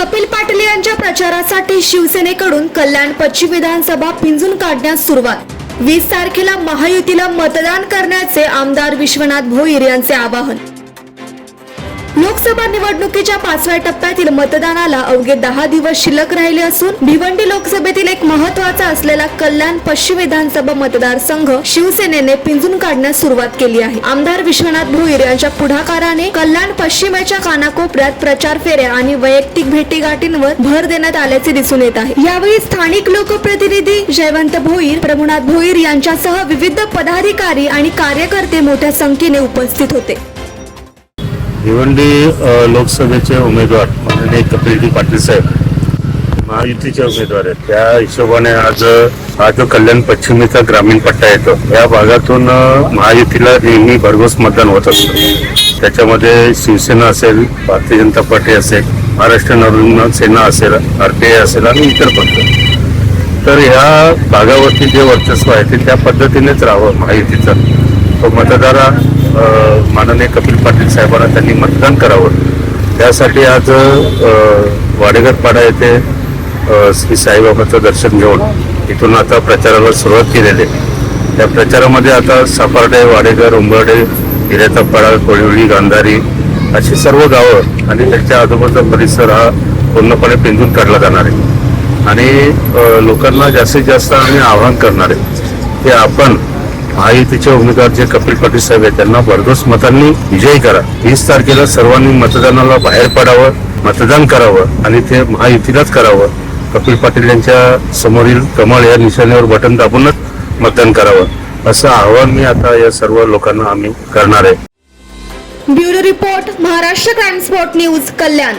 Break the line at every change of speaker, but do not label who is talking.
कपिल पाटील यांच्या प्रचारासाठी शिवसेनेकडून कल्याण पश्चिम विधानसभा पिंजून काढण्यास सुरुवात. वीस तारखेला महायुतीला मतदान करण्याचे आमदार विश्वनाथ भोईर यांचे आवाहन. लोकसभा निवडणुकीच्या पाचव्या टप्प्यातील मतदानाला अवघे दहा दिवस शिल्लक राहिले असून भिवंडी लोकसभेतील एक महत्त्वाचा असलेला कल्याण पश्चिम विधानसभा मतदारसंघ शिवसेनेने पिंजून काढण्यास सुरुवात केली आहे. आमदार विश्वनाथ भोईर यांच्या पुढाकाराने कल्याण पश्चिमेच्या कानाकोपऱ्यात प्रचार फेऱ्या आणि वैयक्तिक भेटीगाठींवर भर देण्यात आल्याचे दिसून येत आहे. यावेळी स्थानिक लोकप्रतिनिधी जयवंत भोईर प्रभुनाथ भोईर यांच्यासह विविध पदाधिकारी आणि कार्यकर्ते मोठ्या संख्येने उपस्थित होते.
भिवंडी लोकसभेचे उमेदवार माननीय कपिलजी पाटील साहेब महायुतीचे उमेदवार आहेत. त्या हिशोबाने आज हा जो कल्याण पश्चिमेचा ग्रामीण पट्टा येतो. या भागातून महायुतीला नेहमी भरघोस मतदान होत असतं. त्याच्यामध्ये शिवसेना असेल भारतीय जनता पार्टी असेल महाराष्ट्र नवनिर्माण सेना असेल आरपीआय असेल आणि इतर पक्ष. तर ह्या भागावरती जे वर्चस्व आहे ते त्या पद्धतीनेच राहावं महायुतीचं. मतदारा माननीय कपिल पाटील साहेबांना त्यांनी मतदान करावं. त्यासाठी आज वाडेघर पाडा येथे श्री साईबाबाचं दर्शन घेऊन इथून आता प्रचाराला सुरुवात केलेली आहे. त्या प्रचारामध्ये आता सापार्डे वाडेघर उंबर्डे हिरेचा पाडा कोळिवळी गांधारी अशी सर्व गावं आणि त्याच्या आजूबाजूचा परिसर हा पूर्णपणे पिंजून काढला जाणार आहे. आणि लोकांना जास्तीत जास्त आम्ही आवाहन करणार आहे की आपण महायुतीचे उमेदवार जे कपिल पाटील साहेब आहेत त्यांना भरघोस मतांनी विजयी करा. वीस तारखेला सर्वांनी मतदानाला बाहेर पडावं मतदान करावं आणि ते महायुतीलाच करावं. कपिल पाटील यांच्या समोरील कमळ या निशाण्यावर बटन दाबूनच मतदान करावं. असं आवाहन मी आता या सर्व लोकांना आम्ही करणार आहे.
Bureau report Maharashtra crime spot news Kalyan.